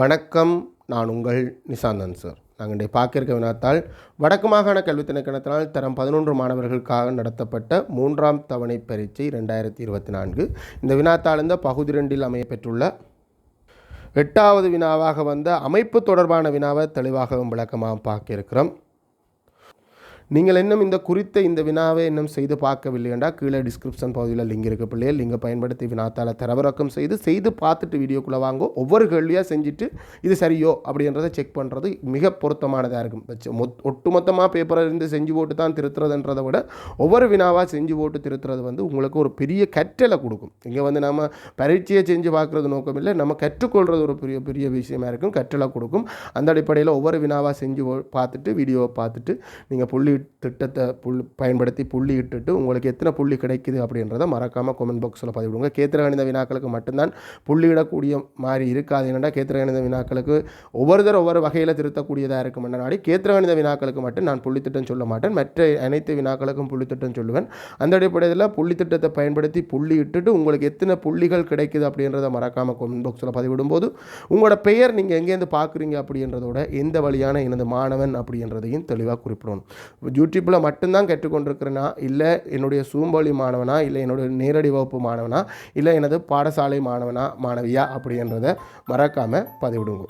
வணக்கம் நான் உங்கள் நிசாந்தன் சார். நாங்கள் இன்றைய பார்க்கிருக்க வினாத்தால் வடக்கு மாகாண கல்வி திணைக்கணத்தினால் தரம் பதினொன்று மாணவர்களுக்காக நடத்தப்பட்ட மூன்றாம் தவணை பரீட்சை ரெண்டாயிரத்தி இருபத்தி நான்கு. இந்த வினாத்தாள் இந்த பகுதி ரெண்டில் அமையப்பெற்றுள்ள எட்டாவது வினாவாக வந்த அமைப்பு தொடர்பான வினாவை தெளிவாகவும் விளக்கமாக பார்க்க இருக்கிறோம். நீங்கள் இன்னும் இந்த குறித்த இந்த வினாவை இன்னும் செய்து பார்க்கவில்லை என்றால் கீழே டிஸ்கிரிப்ஷன் பகுதியில் லிங்க் இருக்க பிள்ளையை. லிங்கை பயன்படுத்தி வினாத்தால் தரவிறக்கம் செய்து செய்து பார்த்துட்டு வீடியோக்குள்ளே வாங்கோ. ஒவ்வொரு கேள்வியாக செஞ்சுட்டு இது சரியோ அப்படின்றத செக் பண்ணுறது மிக பொருத்தமானதாக இருக்கும். ஒட்டுமொத்தமாக பேப்பரில் இருந்து செஞ்சு போட்டு தான் திருத்துறதுன்றதை விட ஒவ்வொரு வினாவாக செஞ்சு போட்டு திருத்துறது வந்து உங்களுக்கு ஒரு பெரிய கற்றலை கொடுக்கும். இங்கே வந்து நம்ம பரீட்சையை செஞ்சு பார்க்குறது நோக்கம் இல்லை. நம்ம கற்றுக்கொள்கிறது ஒரு பெரிய பெரிய விஷயமா இருக்கும். கற்றலை கொடுக்கும். அந்த அடிப்படையில் ஒவ்வொரு வினாவாக செஞ்சு பார்த்துட்டு வீடியோவை பார்த்துட்டு நீங்கள் புள்ளி திட்டத்தை புல் பயன்படுத்தி புள்ளி இட்டுட்டு உங்களுக்கு எத்தனை புள்ளி கிடைக்குது அப்படின்றத மறக்காமல் கமெண்ட் பாக்ஸில் பதிவிடுங்க. கேத்திர கணித வினாக்களுக்கு மட்டும்தான் புள்ளியிடக்கூடிய மாதிரி இருக்காது. என்னென்னா கேத்திரகணித வினாக்களுக்கு ஒவ்வொருத்தர் ஒவ்வொரு வகையில் திருத்தக்கூடியதாக இருக்கும். என்ன நாடி வினாக்களுக்கு மட்டும் நான் புள்ளித்திட்டம் சொல்ல மாட்டேன். மற்ற அனைத்து வினாக்களுக்கும் புள்ளித்திட்டம் சொல்லுவேன். அந்த அடிப்படையில் புள்ளித்திட்டத்தை பயன்படுத்தி புள்ளி இட்டுட்டு உங்களுக்கு எத்தனை புள்ளிகள் கிடைக்குது அப்படின்றத மறக்காமல் கமெண்ட் பாக்ஸில் பதிவிடும்போது உங்களோட பெயர் நீங்கள் எங்கேருந்து பார்க்குறீங்க அப்படின்றதோட எந்த வழியான எனது மாணவன் அப்படின்றதையும் தெளிவாக குறிப்பிடணும். யூடியூப்பில் மட்டும்தான் கற்றுக்கொண்டிருக்கிறேனா இல்லை என்னுடைய சூம்பொழி மாணவனா? இல்லை என்னுடைய நேரடி வகுப்பு மாணவனா? இல்லை எனது பாடசாலை மாணவனா? மாணவியா? அப்படின்றத மறக்காமல் பதிவிடுங்க.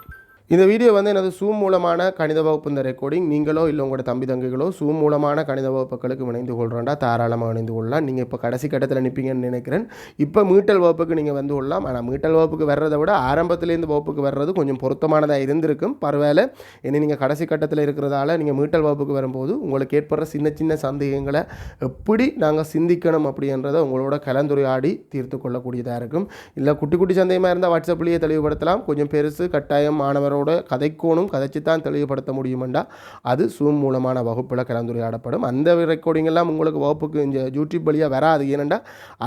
இந்த வீடியோ வந்து எனது சூம் மூலமான கணித வகுப்பு இந்த ரெக்கார்டிங் நீங்களோ இல்லை உங்களோட தம்பி தங்கைகளோ சூம் மூலமான கணித வகுப்புகளுக்கு இணைந்து கொள்கிறோண்டா தாராளமாக இணைந்து கொள்ளலாம். நீங்கள் இப்போ கடைசி கட்டத்தில் நிற்பீங்கன்னு நினைக்கிறேன். இப்போ மீட்டல் வகுப்புக்கு நீங்கள் வந்து கொள்ளலாம். ஆனால் மீட்டல் வகுப்புக்கு வர்றதை விட ஆரம்பத்துலேருந்து வகுப்புக்கு வர்றது கொஞ்சம் பொருத்தமானதாக இருந்திருக்கும். பரவாயில்ல. இனி நீங்கள் கடைசி கட்டத்தில் இருக்கிறதால நீங்கள் மீட்டல் வகுப்புக்கு வரும்போது உங்களுக்கு ஏற்படுற சின்ன சின்ன சந்தேகங்களை எப்படி நாங்கள் சிந்திக்கணும் அப்படின்றத உங்களோட கலந்துரையாடி தீர்த்து கொள்ளக்கூடியதாக இருக்கும். இல்லை குட்டி குட்டி சந்தேகமாக இருந்தால் வாட்ஸ்அப்லேயே தெளிவுபடுத்தலாம். கொஞ்சம் பெருசு கட்டாயம் மாணவரோட கதைக்கோணும் கதைச்சு தான் தெளிவுபடுத்த முடியுமெண்டா? அது சூம் மூலமான வகுப்பில் கலந்துரையாடப்படும். அந்த ரெக்கார்டிங்கெல்லாம் உங்களுக்கு வகுப்புக்கு இந்த யூடியூப் வழியாக வராது. ஏனெண்டா?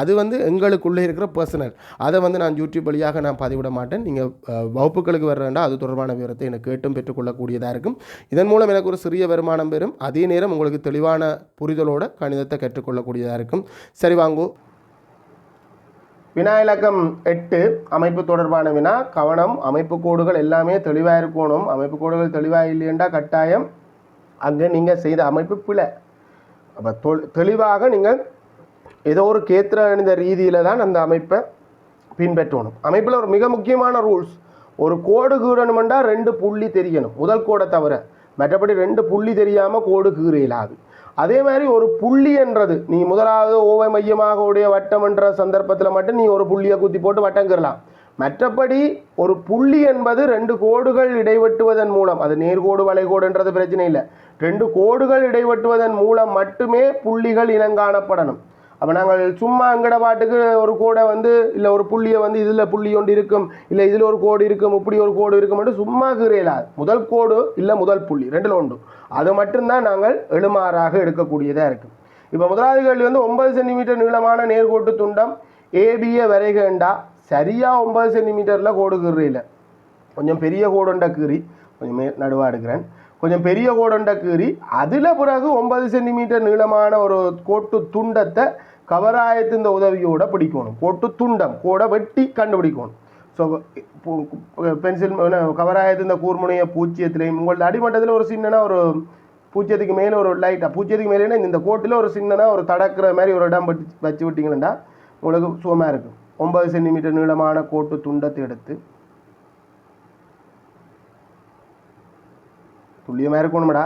அது வந்து எங்களுக்குள்ளே இருக்கிற பர்சனல் அதை வந்து நான் யூடியூப் வழியாக நான் பதிவிட மாட்டேன். நீங்கள் வகுப்புகளுக்கு வர்றேன்டா அது தொடர்பான விவரத்தை எனக்கு கேட்டும் பெற்றுக்கொள்ளக்கூடியதாக இருக்கும். இதன் மூலம் எனக்கு ஒரு சிறிய வருமானம் பெறும். அதே நேரம் உங்களுக்கு தெளிவான புரிதலோட கணிதத்தை கற்றுக்கொள்ளக்கூடியதாக இருக்கும். சரி வாங்கோ. வினா இலக்கம் எட்டு அமைப்பு தொடர்பான வினா கவனம் அமைப்பு கோடுகள் எல்லாமே தெளிவாக இருக்கணும். அமைப்பு கோடுகள் தெளிவாக இல்லையென்றா கட்டாயம். அங்கே நீங்கள் செய்த அமைப்பு பிழை. அப்போ தொ தெளிவாக நீங்கள் ஏதோ ஒரு கேத்திர அணிந்த ரீதியில் தான் அந்த அமைப்பை பின்பற்றணும். அமைப்பில் ஒரு மிக முக்கியமான ரூல்ஸ் ஒரு கோடு கீறணுமெண்டா ரெண்டு புள்ளி தெரியணும். முதல் கோடை தவிர மற்றபடி ரெண்டு புள்ளி தெரியாமல் கோடு கீறையிலாது அதே மாதிரி ஒரு புள்ளி என்றது. நீ முதலாவது ஓவை மையமாக உடைய வட்டம் என்ற சந்தர்ப்பத்தில் மட்டும் நீ ஒரு புள்ளியை குத்தி போட்டு வட்டங்கிறலாம் மற்றபடி ஒரு புள்ளி என்பது ரெண்டு கோடுகள் இடைவெட்டுவதன் மூலம் அது நேர்கோடு வளைகோடுன்றது பிரச்சனை இல்லை. ரெண்டு கோடுகள் இடைவெட்டுவதன் மூலம் மட்டுமே புள்ளிகள் இனங்காணப்படணும். அப்போ நாங்கள் சும்மா அங்கட பாட்டுக்கு ஒரு கோடை வந்து இல்லை ஒரு புள்ளியை வந்து இதில் புள்ளி ஒன்று இருக்கும் இல்லை இதில் ஒரு கோடு இருக்கும் இப்படி ஒரு கோடு இருக்கும் மட்டும் சும்மா கீரையிலாது முதல் கோடு இல்லை முதல் புள்ளி ரெண்டில் ஒன்று. அது மட்டும்தான் நாங்கள் எழுமாறாக எடுக்கக்கூடியதாக இருக்கும். இப்போ முதலாவது கேள்வி வந்து ஒன்பது சென்டிமீட்டர் நீளமான நேர்கோட்டு துண்டம் ஏபியை வரைகண்டா சரியாக ஒன்பது சென்டிமீட்டரில் கோடு கீறையில் கொஞ்சம் பெரிய கோடுண்ட கீறி கொஞ்சம் நடுவாக எடுக்கிறேன். கொஞ்சம் பெரிய கோடண்டை கீறி அதில் பிறகு ஒன்பது சென்டிமீட்டர் நீளமான ஒரு கோட்டு துண்டத்தை கவராயத்தின் உதவியோட பிடிக்கணும். கோட்டு துண்டம் கோடை வெட்டி கண்டுபிடிக்கணும். ஸோ பென்சில் கவராயத்தின் கூர்முனைய பூச்சியத்திலையும் உங்களோட அடிமட்டத்தில் ஒரு சின்னனா ஒரு பூச்சியத்துக்கு மேலே ஒரு லைட்டாக பூச்சியத்துக்கு மேலேனா இந்த கோட்டில் ஒரு சின்னனா ஒரு தடக்கிற மாதிரி ஒரு இடம் வச்சு வச்சு விட்டிங்கன்னா உங்களுக்கு சுகமாக இருக்கும். ஒன்பது சென்டிமீட்டர் நீளமான கோட்டு துண்டத்தை எடுத்து துல்லியமாக இருக்கணும்டா.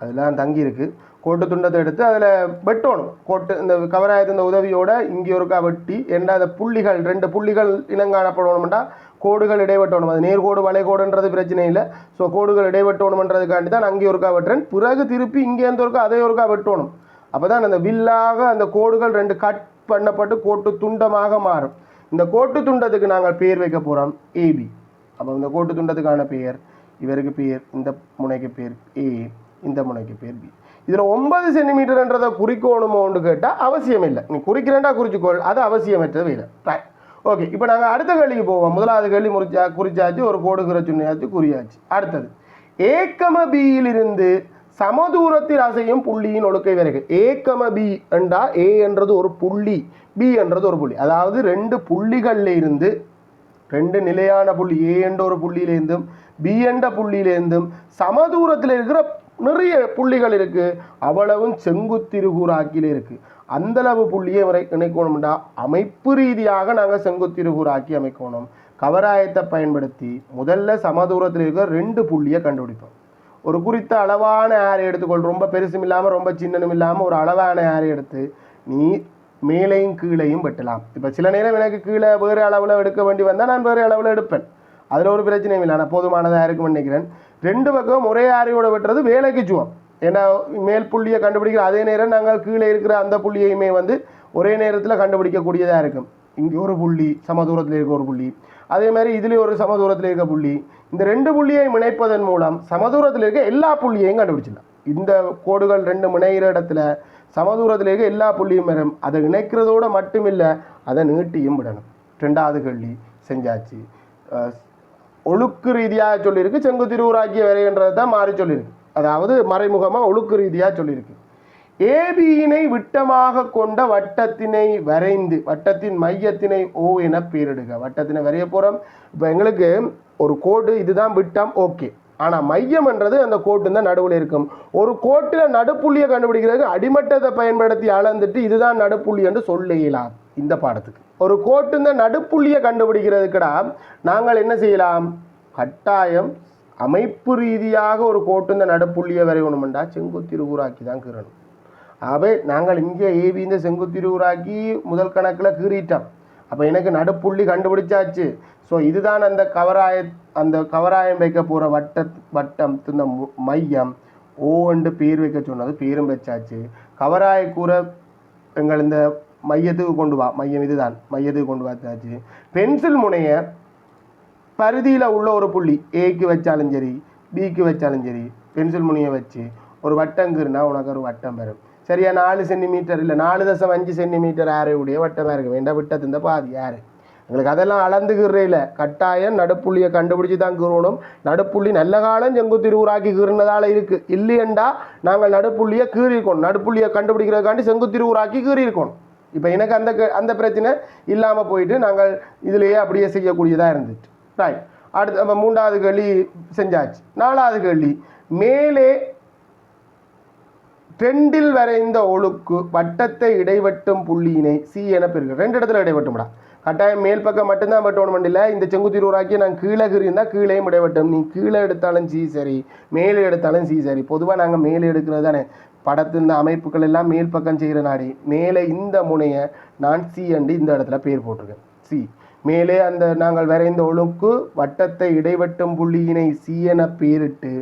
அதெல்லாம் தங்கி இருக்குது கோட்டு துண்டத்தை எடுத்து அதில் வெட்டணும். கோட்டு இந்த கவராயத்து இந்த உதவியோட இங்கே ஒருக்கா வெட்டி என்ன அந்த புள்ளிகள் ரெண்டு புள்ளிகள் இனங்காணப்படணும்டா கோடுகள் இடைவெட்டணும். அது நேர்கோடு வளைகோடுன்றது பிரச்சனை இல்லை. ஸோ கோடுகள் இடைவெட்டணுமன்றதுக்காண்டி தான் அங்கே ஒருக்கா வெட்டுறேன். பிறகு திருப்பி இங்கேருந்து ஒருக்கா அதே ஒருக்கா வெட்டணும். அப்போ தான் அந்த வில்லாக அந்த கோடுகள் ரெண்டு கட் பண்ணப்பட்டு கோட்டு துண்டமாக மாறும். இந்த கோட்டு துண்டத்துக்கு நாங்கள் பெயர் வைக்க போகிறோம் ஏபி அப்போ இந்த கோட்டு துண்டத்துக்கான பெயர். இவருக்கு பேர் இந்த முனைக்கு பேர் ஏ இந்த முனைக்கு பேர் பி இதில் ஒன்பது சென்டிமீட்டர்ன்றதை குறிக்கணுமோன்னு கேட்டால் அவசியம் இல்லை நீ குறிக்கிறேன்டா குறிச்சிக்கோள் அது அவசியமற்றது இல்லை. ஓகே இப்போ நாங்கள் அடுத்த கேள்விக்கு போவோம். முதலாவது கேள்வி முறிச்சா குறிச்சாச்சு ஒரு கோடு குறை குறியாச்சு. அடுத்தது ஏக்கம பியிலிருந்து சமதூரத்தில் அசையும் புள்ளியின் ஒழுக்கை வரைக ஏக்கம பி என்றா ஏ என்றது ஒரு புள்ளி பி என்றது ஒரு புள்ளி. அதாவது ரெண்டு புள்ளிகளில் இருந்து ரெண்டு நிலையான புள்ளி ஏ என்ற ஒரு புள்ளியிலேருந்தும் பி என்ற புள்ளியிலேருந்தும் சமதூரத்தில் இருக்கிற நிறைய புள்ளிகள் இருக்குது அவ்வளவும் செங்குத்திருகூராக்கியில் இருக்குது அந்தளவு புள்ளியை வரை இணைக்கணும்டா அமைப்பு ரீதியாக நாங்கள் செங்குத்திருகூராக்கி அமைக்கணும். கவராயத்தை பயன்படுத்தி முதல்ல சமதூரத்தில் இருக்கிற ரெண்டு புள்ளியை கண்டுபிடிப்போம். ஒரு குறித்த அளவான ஏரை எடுத்துக்கொள். ரொம்ப பெருசும் இல்லாமல் ரொம்ப சின்னனும் இல்லாமல் ஒரு அளவான ஏரை எடுத்து நீ மேலையும் கீழையும் வெட்டலாம். இப்போ சில நேரம் எனக்கு கீழே வேறு அளவில் எடுக்க வேண்டி வந்தால் நான் வேறு அளவில் எடுப்பேன். அதில் ஒரு பிரச்சனையும் இல்லை. நான் போதுமானதாக இருக்கும்னு நினைக்கிறேன். ரெண்டு பக்கம் ஒரே ஆரையோட வெட்டுறது வேலைக்கு சுவம் ஏன்னா மேல் புள்ளியை கண்டுபிடிக்கிற அதே நேரம் நாங்கள் கீழே இருக்கிற அந்த புள்ளியையுமே வந்து ஒரே நேரத்தில் கண்டுபிடிக்கக்கூடியதாக இருக்கும். இங்கே ஒரு புள்ளி சமதூரத்தில் இருக்க ஒரு புள்ளி. அதே மாதிரி இதுலேயும் ஒரு சமதூரத்தில் இருக்க புள்ளி. இந்த ரெண்டு புள்ளியை இணைப்பதன் மூலம் சமதூரத்தில் இருக்க எல்லா புள்ளியையும் கண்டுபிடிச்சிடலாம். இந்த கோடுகள் ரெண்டு முனைகிற இடத்துல சமதூரத்தில் இருக்க எல்லா புள்ளியும் வரும் அதை இணைக்கிறதோட மட்டுமில்லை அதை நீட்டியும் விடணும். ரெண்டாவது கல்வி செஞ்சாச்சு. ஒழுக்கு ரீதியாக சொல்லியிருக்கு. செங்குத்திருவுராக்கிய வரைகின்றது தான் மாறி சொல்லியிருக்கு. அதாவது மறைமுகமாக ஒழுக்கு ரீதியாக சொல்லியிருக்கு. ஏபியினை விட்டமாக கொண்ட வட்டத்தினை வரைந்து வட்டத்தின் மையத்தினை ஓ என பேரிடுக வட்டத்தினை வரைய போகிறோம் இப்போ எங்களுக்கு ஒரு கோடு இதுதான் விட்டம் ஓகே ஆனால் மையம்ன்றது அந்த கோட்டு தான் நடுவில் இருக்கும். ஒரு கோட்டில் நடுப்புள்ளியை கண்டுபிடிக்கிறதுக்கு அடிமட்டத்தை பயன்படுத்தி அளந்துட்டு இதுதான் நடுப்புள்ளி என்று சொல்ல இயலாம் இந்த பாடத்துக்கு. ஒரு கோட்டுந்த நடுப்புள்ளியை கண்டுபிடிக்கிறதுக்குடா நாங்கள் என்ன செய்யலாம்? கட்டாயம் அமைப்பு ரீதியாக ஒரு கோட்டுந்த நடுப்புள்ளியை வரையணுமெண்டா செங்குத்திருவுராக்கி தான் கீறணும். ஆகவே நாங்கள் இங்கே ஏவி இந்த செங்குத்திருவுராக்கி முதல் கணக்கில் கீறிட்டோம். அப்போ எனக்கு நடுப்புள்ளி கண்டுபிடிச்சாச்சு. ஸோ இதுதான் அந்த கவராய அந்த கவராயம் வைக்க போகிற வட்ட வட்டம் இந்த மு- மையம். ஓண்டு பேர் வைக்க சொன்னது பேரும் வச்சாச்சு. கவராய கூற எங்கள் இந்த மையத்துக்கு கொண்டு வா மையம் இதுதான் மையத்துக்கு கொண்டு வச்சாச்சு. பென்சில் முனைய பருதியில் உள்ள ஒரு புள்ளி ஏக்கு வச்சாலும் சரி பிக்கு வச்சாலும் சரி பென்சில் முனையை வச்சு ஒரு வட்டம் வட்டங்குன்னா உனக்கு ஒரு வட்டம் வரும். சரியா நாலு சென்டிமீட்டர் இல்லை நாலு தசம் அஞ்சு சென்டிமீட்டர் ஆரையுடைய வட்டமாக இருக்க. வேண்டாம் விட்டது இந்த பாதி யார்? எங்களுக்கு அதெல்லாம் அளந்துக்கிறேல கட்டாயம் நடுப்புள்ளியை கண்டுபிடிச்சி தான் கீறணும். நடுப்புள்ளி நல்ல காலம் செங்குத்திருவுராக்கி கீறினதால் இருக்குது இல்லையண்டா நாங்கள் நடுப்புள்ளியை கீறிருக்கோம் நடுப்புள்ளியை கண்டுபிடிக்கிறதுக்காண்டி செங்குத்திருவுராக்கி கீறிருக்கோம் இப்போ எனக்கு அந்த க- அந்த பிரச்சனை இல்லாமல் போயிட்டு நாங்கள் இதிலேயே அப்படியே செய்யக்கூடியதாக இருந்துச்சு. ரைட் அடுத்து மூன்றாவது கேள்வி செஞ்சாச்சு. நாலாவது கேள்வி. மேலே ட்ரெண்டில் வரைந்த ஒழுக்கு வட்டத்தை இடைவட்டும் புள்ளியினை சி என பெறுக ரெண்டு இடத்துல இடைவட்டும்டா. கட்டாயம் மேல் பக்கம் மட்டும்தான் வெட்டணும் இல்லை இந்த செங்குத்தி ஊராக்கி நான் கீழே இருந்தால் கீழேயும் இடைவட்டும். நீ கீழே எடுத்தாலும் சி சரி மேலே எடுத்தாலும் சி சரி. பொதுவாக நாங்கள் மேலே எடுக்கிறது தானே. படத்து இந்த அமைப்புகள் எல்லாம் மேல் பக்கம் செய்கிற நாடி. மேலே இந்த முனையை நான் சி அண்டு இந்த இடத்துல பேர் போட்டிருக்கேன். சி மேலே அந்த நாங்கள் வரைந்த ஒழுக்கு வட்டத்தை இடைவட்டும் புள்ளியினை சி என பேரிட்டு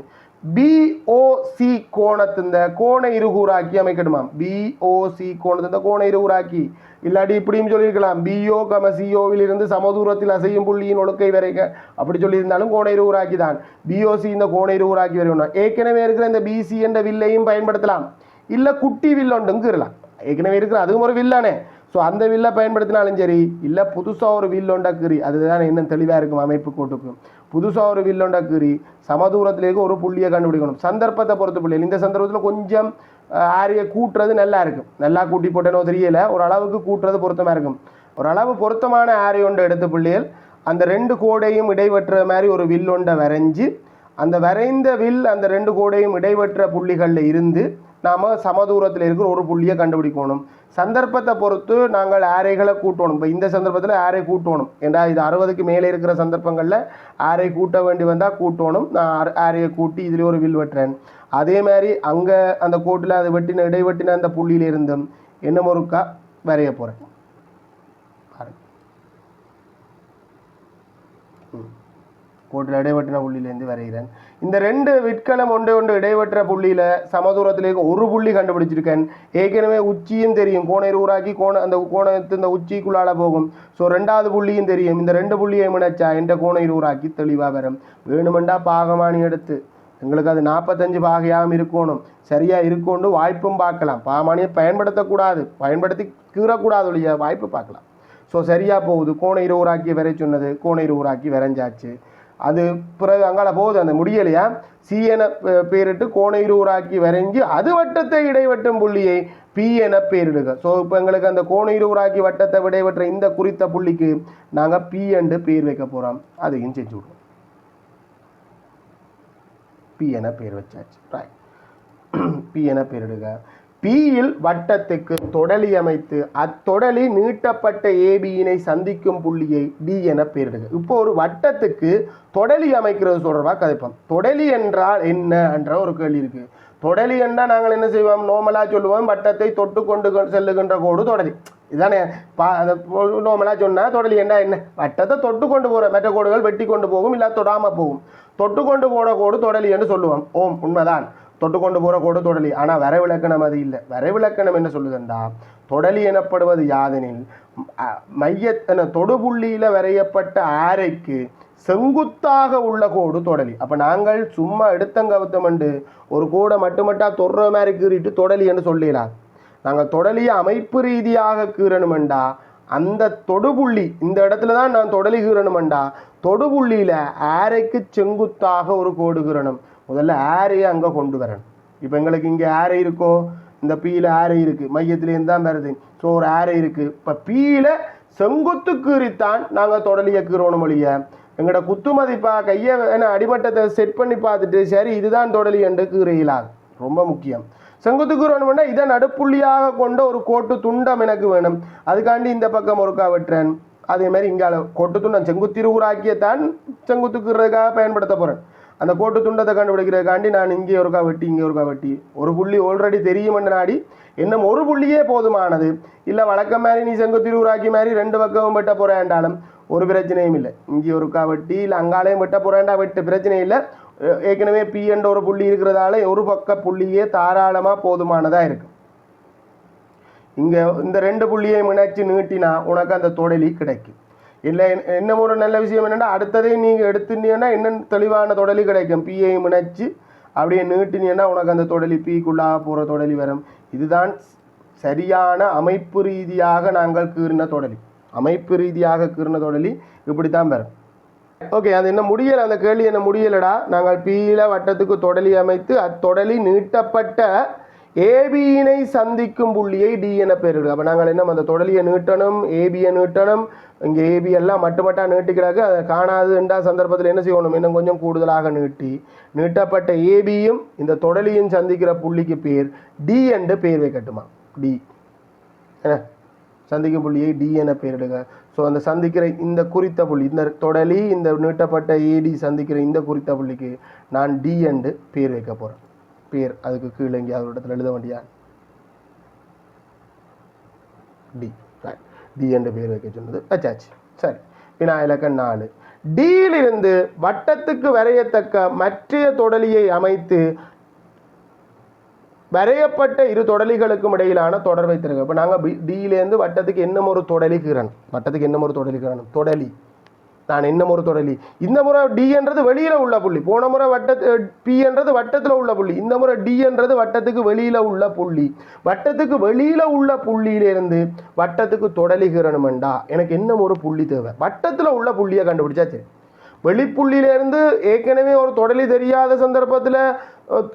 பிஓசி கோணத்திந்த கோண இருகூறாக்கி அமைக்கணுமாம் பிஓசி கோணத்திந்த கோண இருகூறாக்கி. இல்லாட்டி இப்படியும் சொல்லியிருக்கலாம். பிஓ கம சிஓவில் இருந்து சமதூரத்தில் அசையும் புள்ளியின் ஒழுக்கை வரைக்க அப்படி சொல்லியிருந்தாலும் கோண இருகூறாக்கி தான் பிஓசி இந்த கோண இருகூறாக்கி வரையணும் ஏற்கனவே இருக்கிற இந்த பிசி என்ற வில்லையும் பயன்படுத்தலாம். இல்லை குட்டி வில்லொண்டுங்கிறலாம் ஏற்கனவே இருக்கிற அதுவும் ஒரு வில்லானே. ஸோ அந்த வில்லை பயன்படுத்தினாலும் சரி இல்லை புதுசாக ஒரு வில்லொண்டா கீறி அதுதான் இன்னும் தெளிவாக இருக்கும் அமைப்பு கோட்டுக்கு. புதுசாக ஒரு வில்லொண்டா கீறி சமதூரத்தில் ஒரு புள்ளியை கண்டுபிடிக்கணும். சந்தர்ப்பத்தை பொறுத்த புள்ளியில் இந்த சந்தர்ப்பத்தில் கொஞ்சம் ஆரியை கூட்டுறது நல்லா இருக்கும். நல்லா கூட்டி போட்டேனோ தெரியல. ஒரு அளவுக்கு கூட்டுறது பொருத்தமாக இருக்கும். ஒரு அளவு பொருத்தமான ஆரி ஒன்றை எடுத்த புள்ளிகள் அந்த ரெண்டு கோடையும் இடைவற்ற மாதிரி ஒரு வில் ஒன்றை வரைஞ்சி அந்த வரைந்த வில் அந்த ரெண்டு கோடையும் இடைவெற்ற புள்ளிகளில் இருந்து நாம் சமதூரத்தில் இருக்கிற ஒரு புள்ளியை கண்டுபிடிக்கணும். சந்தர்ப்பத்தை பொறுத்து நாங்கள் ஆரைகளை கூட்டணும். இப்போ இந்த சந்தர்ப்பத்தில் ஆரை கூட்டணும். ஏண்டா இது அறுபதுக்கு மேலே இருக்கிற சந்தர்ப்பங்களில் ஆரை கூட்ட வேண்டி வந்தால் கூட்டணும். நான் ஆரையை கூட்டி இதில் ஒரு வில் வெட்டுறேன். அதே மாதிரி அங்கே அந்த கோட்டில் அது வெட்டின இடைவெட்டின அந்த புள்ளியிலிருந்தும் என்ன முறுக்கா? வரைய போகிறேன் கோட்டில் இடைவெட்டின புள்ளியிலேருந்து வரைகிறேன். இந்த ரெண்டு விட்கலம் ஒன்று ஒன்று இடைவெற்ற புள்ளியில் சமதூரத்தில் ஒரு புள்ளி கண்டுபிடிச்சிருக்கேன். ஏற்கனவே உச்சியும் தெரியும். கோணை ஊராக்கி கோண அந்த கோணத்து இந்த உச்சிக்குள்ளால போகும். ஸோ ரெண்டாவது புள்ளியும் தெரியும். இந்த ரெண்டு புள்ளியை இணைச்சா என்ற கோணை ஊராக்கி தெளிவாக வரும். வேணுமெண்டா பாகமானி எடுத்து. எங்களுக்கு அது நாற்பத்தஞ்சு பாகையாகவும் இருக்கணும். சரியாக இருக்கோண்டு வாய்ப்பும் பார்க்கலாம். பாகமானியை பயன்படுத்தக்கூடாது. பயன்படுத்தி கீறக்கூடாது ஒழிய வாய்ப்பு பார்க்கலாம். ஸோ சரியாக போகுது. கோண இருவராக்கி வரை சொன்னது. கோணை இருவராக்கி வரைஞ்சாச்சு. அது பிறகு அங்கால போகுது அந்த முடியலையா? சி என பேரிட்டு கோணையூராக்கி வரைஞ்சி அது வட்டத்தை இடைவட்டும் புள்ளியை பி என பேரிடுக. ஸோ இப்போ எங்களுக்கு அந்த கோணையூராக்கி வட்டத்தை விடைவற்ற இந்த குறித்த புள்ளிக்கு நாங்கள் பி என்று பேர் வைக்க போகிறோம் அதையும் செஞ்சு விடுவோம். பி என பேர் வச்சாச்சு. ரைட் பி என பேரிடுக. பியில் வட்டத்துக்கு தொடலி அமைத்து அத்தொடலி நீட்டப்பட்ட ஏபியினை சந்திக்கும் புள்ளியை டி என பெயரிடுங்க இப்போ ஒரு வட்டத்துக்கு தொடலி அமைக்கிறது தொடர்பாக கதைப்போம். தொடலி என்றால் என்ன என்ற ஒரு கேள்வி இருக்கு. தொடலி என்றால் நாங்கள் என்ன செய்வோம்? நோமலாக சொல்லுவோம். வட்டத்தை தொட்டு கொண்டு செல்லுகின்ற கோடு தொடலி. இதானே? பா அந்த நோமலாக சொன்னால் தொடலி என்ன என்ன? வட்டத்தை தொட்டு கொண்டு போகிற மற்ற கோடுகள் வெட்டி கொண்டு போகும் இல்லை தொடாமல் போகும். தொட்டு கொண்டு போகிற கோடு தொடலி என்று சொல்லுவோம். ஓம். உண்மைதான். தொட்டு கொண்டு போகிற கொடு தொடலி. ஆனால் வரைவிலக்கணம் அது இல்லை. வரைவிலக்கணம் என்ன சொல்லுதுண்டா? தொடலி எனப்படுவது யாதெனில் அ- தொடுபுள்ளியில் வரையப்பட்ட ஆரைக்கு செங்குத்தாக உள்ள கோடு தொடலி. அப்போ நாங்கள் சும்மா எடுத்தங்கவுத்தமண்டு ஒரு கோடை மட்டுமட்டா தொடுற மாதிரி கீறிட்டு தொடலி என்று சொல்லிடலாம் நாங்கள் தொடலியை அமைப்பு ரீதியாக கீறணுமெண்டா? அந்த தொடுபுள்ளி இந்த இடத்துல தான் நான் தொடலி கீறணுமெண்டா? தொடுபுள்ளியில் ஆரைக்கு செங்குத்தாக ஒரு கோடு கீறணும். முதல்ல ஆரையை அங்கே கொண்டு வரணும். இப்போ எங்களுக்கு இங்கே ஆரை இருக்கோ? இந்த பீயில் ஆரை இருக்குது மையத்துலேருந்து தான் வருது ஸோ ஒரு ஆரை இருக்குது இப்போ பீயில் செங்குத்து கீறித்தான் நாங்கள் தொடலிய கீறணும் ஒழிய எங்களோட குத்து மதிப்பாக கையை என்ன அடிமட்டத்தை செட் பண்ணி பார்த்துட்டு சரி இதுதான் தொடலி என்று கீறையிலாது ரொம்ப முக்கியம். செங்குத்து கீறணும்னா இதை நடுப்புள்ளியாக கொண்ட ஒரு கோட்டு துண்டம் எனக்கு வேணும். அதுக்காண்டி இந்த பக்கம் ஒருக்கா வெட்டுறேன். அதே மாதிரி இங்கே கோட்டு துண்டம் செங்குத்திருவுராக்கியத்தான் செங்குத்து கீறதுக்காக பயன்படுத்த போகிறேன் அந்த கோட்டு துண்டத்தை கண்டுபிடிக்கிறதுக்காண்டி நான் இங்கே ஒருக்கா வெட்டி இங்கே ஒருக்கா வெட்டி. ஒரு புள்ளி ஆல்ரெடி தெரியும் நாடி இன்னும் ஒரு புள்ளியே போதுமானது. இல்லை வழக்கம் மாதிரி நீ செங்குத்திருவுராக்கி மாதிரி ரெண்டு பக்கமும் வெட்ட போகிறேன்டாலும் ஒரு பிரச்சனையும் இல்லை. இங்கே ஒருக்கா வெட்டி இல்லை அங்காலையும் வெட்ட போகிறேன்டா வெட்டு பிரச்சனை இல்லை. ஏற்கனவே பி என்ற ஒரு புள்ளி இருக்கிறதால ஒரு பக்க புள்ளியே தாராளமாக போதுமானதாக இருக்கும். இங்கே இந்த ரெண்டு புள்ளியை இணைச்சி நீட்டினா உனக்கு அந்த தொடலி கிடைக்கும். இல்லை என்ன ஒரு நல்ல விஷயம் என்னென்னா அடுத்ததே நீங்கள் எடுத்துட்டீங்கன்னா இன்னும் தெளிவான தொடலி கிடைக்கும். பிஐ முனைச்சு அப்படியே நீட்டினீங்கன்னா உனக்கு அந்த தொடலி பீக்குள்ளாக போகிற தொடலி வரும். இதுதான் சரியான அமைப்பு ரீதியாக நாங்கள் கீறின தொடலி. அமைப்பு ரீதியாக கீறின தொடலி இப்படி தான் வரும். ஓகே அது என்ன முடியலை? அந்த கேள்வி என்ன முடியலடா? நாங்கள் பீல வட்டத்துக்கு தொடலி அமைத்து அத்தொடலி நீட்டப்பட்ட ஏபியினை சந்திக்கும் புள்ளியை டி என பெயர்கள் அப்போ நாங்கள் என்ன அந்த தொடலியை நீட்டணும் ஏபியை நீட்டணும். இங்கே ஏபி எல்லாம் மட்டுமட்டா நீட்டிக்கிறாங்க அதை காணாது காணாதுன்றா சந்தர்ப்பத்தில் என்ன செய்யணும்? இன்னும் கொஞ்சம் கூடுதலாக நீட்டி நீட்டப்பட்ட ஏபியும் இந்த தொடலியும் சந்திக்கிற புள்ளிக்கு பேர் டி என்று பேர் வைக்கட்டுமா? டி. என்ன? சந்திக்கும் புள்ளியை டி என பெயரிடுங்க ஸோ அந்த சந்திக்கிற இந்த குறித்த புள்ளி இந்த தொடலி இந்த நீட்டப்பட்ட ஏடி சந்திக்கிற இந்த குறித்த புள்ளிக்கு நான் டி என்று பேர் வைக்க போகிறேன் பேர் அதுக்கு கீழே எங்கேயாவது ஒரு இடத்துல எழுத வேண்டியா டி டி என்ற பேர் வைக்க சொன்னது. வச்சாச்சு சரி. வினா இலக்கம் நாலு. டியிலிருந்து வட்டத்துக்கு வரையத்தக்க மற்றைய தொடலியை அமைத்து வரையப்பட்ட இரு தொடலிகளுக்கும் இடையிலான தொடர்பை தருங்க இப்போ நாங்கள் டியிலேருந்து வட்டத்துக்கு என்னமோ ஒரு தொடலி வட்டத்துக்கு என்னமோ ஒரு தொடலி தொடலி. நான் என்ன ஒரு தொடலி. இந்த முறை டிஎன்றது வெளியில் உள்ள புள்ளி. போன முறை வட்டத்து பிஎன்றது வட்டத்தில் உள்ள புள்ளி. இந்த முறை டிஎன்றது வட்டத்துக்கு வெளியில் உள்ள புள்ளி. வட்டத்துக்கு வெளியில் உள்ள புள்ளியிலிருந்து வட்டத்துக்கு தொடலிகிறணுமெண்டா எனக்கு என்ன ஒரு புள்ளி தேவை. வட்டத்தில் உள்ள புள்ளியை கண்டுபிடிச்சா சரி வெளிப்புள்ளியிலேருந்து ஏற்கனவே ஒரு தொடலி தெரியாத சந்தர்ப்பத்தில்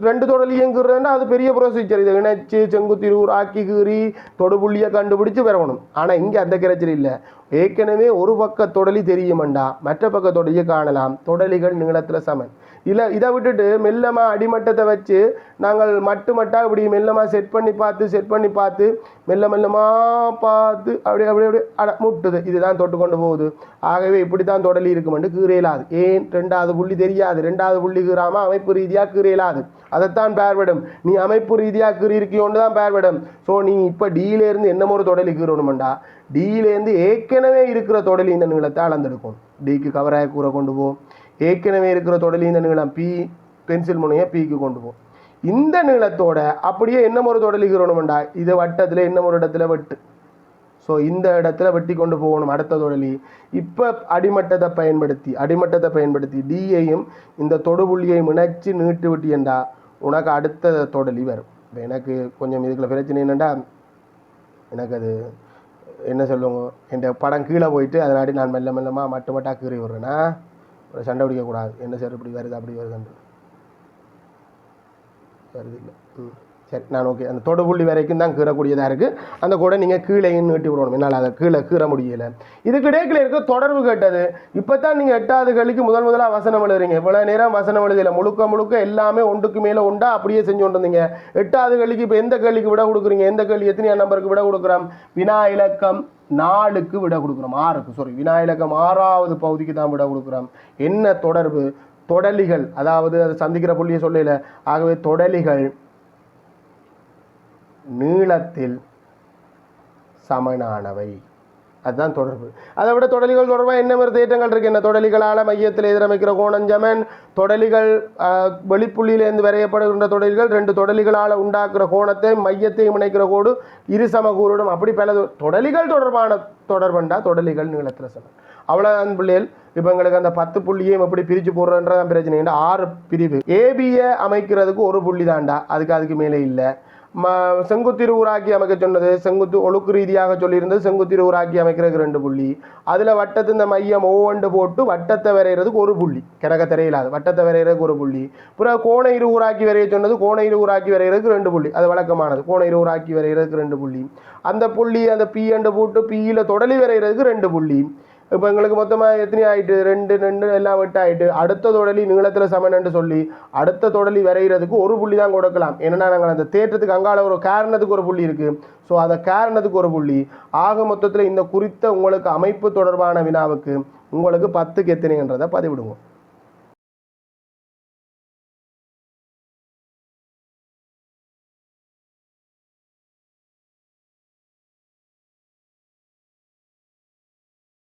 ரெண்டு தொடலி இயங்குறதுன்னா அது பெரிய ப்ரொசீஜர் இதை இணைச்சி செங்குத்திரூர் ஆக்கி கீறி தொடுபுள்ளியை கண்டுபிடிச்சு வரணும் ஆனால் இங்கே அந்த கிரச்சல் இல்லை. ஏற்கனவே ஒரு பக்க தொடலி தெரியுமண்டா மற்ற பக்க தொடலியை காணலாம். தொடலிகள் நீளத்தில் சமன். இல்லை இதை விட்டுட்டு மெல்லமாக அடிமட்டத்தை வச்சு நாங்கள் மட்டு மட்டாக இப்படி மெல்லமாக செட் பண்ணி பார்த்து செட் பண்ணி பார்த்து மெல்ல மெல்லமாக பார்த்து அப்படி அப்படி அப்படி அட முட்டுது. இதுதான் தொட்டு கொண்டு போகுது. ஆகவே இப்படி தான் தொடலி இருக்குமெண்டு கீரையிலாது ஏன்? ரெண்டாவது புள்ளி தெரியாது. ரெண்டாவது புள்ளி கீறாமல் அமைப்பு ரீதியாக கீரையிலாது அதைத்தான் பேர்விடும். நீ அமைப்பு ரீதியாக கீறியிருக்கியோன்னு தான் பேர்விடும். ஸோ நீ இப்போ டியிலேருந்து என்ன ஒரு தொடலி கீறணுமெண்டா? டியிலேருந்து ஏற்கனவே இருக்கிற தொடலி இந்த நீளத்தை அளந்தெடுக்கும். டிக்கு கவராய கூரை கொண்டு போ. ஏற்கனவே இருக்கிற தொடலி இந்த நீளம் பி பென்சில் முனையை பிக்கு கொண்டு போகும் இந்த நீளத்தோட அப்படியே என்ன ஒரு தொடலி கீறணுமெண்டா இதை வட்டத்தில் என்ன ஒரு இடத்துல வெட்டு. ஸோ இந்த இடத்துல வெட்டி கொண்டு போகணும் அடுத்த தொடலி இப்போ அடிமட்டத்தை பயன்படுத்தி அடிமட்டத்தை பயன்படுத்தி டியையும் இந்த தொடுபுள்ளியையும் இணைச்சு நீட்டு விட்டியண்டா உனக்கு அடுத்த தொடலி வரும். இப்போ எனக்கு கொஞ்சம் இதுக்குள்ள பிரச்சனை என்னென்னா எனக்கு அது என்ன சொல்லுவோம் என் படம் கீழே போயிட்டு அதனாடி நான் மெல்ல மெல்லமாக மட்டு மட்டாக கீறி விடுறேன்னா சண்டை பிடிக்கக்கூடாது. என்ன சார் இப்படி வருது அப்படி வருதுன்னு வருது இல்லை? ம். சரி நான் ஓகே அந்த தொடுபுள்ளி வரைக்கும் தான் கீறக்கூடியதாக இருக்குது அந்த கூட நீங்கள் கீழே நீட்டி விடணும். என்னால் அதை கீழே கீற முடியல. இதுக்கு இருக்க தொடர்பு கேட்டது. இப்போ தான் நீங்கள் எட்டாவது கழிக்கு முதல் முதலாக வசனம் எழுதுறீங்க. இவ்வளோ நேரம் வசனம் எழுதலை. முழுக்க முழுக்க எல்லாமே ஒன்றுக்கு மேலே உண்டா அப்படியே செஞ்சு கொண்டு வந்தீங்க எட்டாவது கழிக்கு இப்போ எந்த கேள்விக்கு விட கொடுக்குறீங்க? எந்த கேள்வி எத்தனை நம்பருக்கு விட கொடுக்குறோம். வினா இலக்கம் நாலுக்கு விட கொடுக்குறோம். ஆறுக்கு சாரி வினா இலக்கம் ஆறாவது பகுதிக்கு தான் விட கொடுக்குறோம். என்ன தொடர்பு? தொடலிகள். அதாவது அதை சந்திக்கிற புள்ளியை சொல்லல. ஆகவே தொடலிகள். நீளத்தில் சமனானவை. அதுதான் தொடர்பு. அதை விட தொடலிகள் தொடர்பாக என்ன மாதிரி தேட்டங்கள் இருக்குது என்ன தொடலிகளால் மையத்தில் எதிரமைக்கிற கோணம் தொடலிகள் வெளிப்புள்ளியிலேருந்து வரையப்படுகின்ற தொடலிகள் ரெண்டு தொடலிகளால் உண்டாக்குற கோணத்தை மையத்தையும் இணைக்கிற கோடு இரு சமகூறுடும். அப்படி பல தொடலிகள் தொடர்பான தொடர்புண்டா தொடலிகள் நீளத்தில் சமன் அவ்வளோதான் பிள்ளைகள். இப்போ எங்களுக்கு அந்த பத்து புள்ளியையும் எப்படி பிரித்து போடுறன்றதான் பிரச்சனை. ஆறு பிரிவு. ஏபியை அமைக்கிறதுக்கு ஒரு புள்ளி தாண்டா அதுக்கு அதுக்கு மேலே இல்லை. செங்குத்திரு ஊராக்கி அமைக்க சொன்னது செங்குத்து ஒழுக்கு ரீதியாக சொல்லியிருந்தது செங்குத்திரு ஊராக்கி அமைக்கிறதுக்கு ரெண்டு புள்ளி. அதில் வட்டத்து இந்த மையம் ஒவ்வொன்று போட்டு வட்டத்தை வரைகிறதுக்கு ஒரு புள்ளி. கிடக்க தெரியலாது வட்டத்தை வரைகிறதுக்கு ஒரு புள்ளி. அப்புறம் கோண இரு ஊராக்கி வரைய சொன்னது கோண இரு ஊராக்கி வரைகிறதுக்கு ரெண்டு புள்ளி. அது வழக்கமானது. கோண இரு ஊராக்கி வரைகிறதுக்கு ரெண்டு புள்ளி. அந்த புள்ளி அந்த பி அண்டு போட்டு பியில் தொடலி வரைகிறதுக்கு ரெண்டு புள்ளி. இப்போ எங்களுக்கு மொத்தமாக எத்தனை ஆகிட்டு ரெண்டு ரெண்டு எல்லாம் விட்டு ஆகிட்டு அடுத்த தொடலி நீளத்தில் சமனன்னு சொல்லி அடுத்த தொடலி வரைகிறதுக்கு ஒரு புள்ளி தான் கொடுக்கலாம். என்னென்னா நாங்கள் அந்த தேற்றத்துக்கு அங்கால ஒரு காரணத்துக்கு ஒரு புள்ளி இருக்குது ஸோ அந்த காரணத்துக்கு ஒரு புள்ளி. ஆக மொத்தத்தில் இந்த குறித்த உங்களுக்கு அமைப்பு தொடர்பான வினாவுக்கு உங்களுக்கு பத்துக்கு எத்தனைன்றதை பதிவிடுவோம்.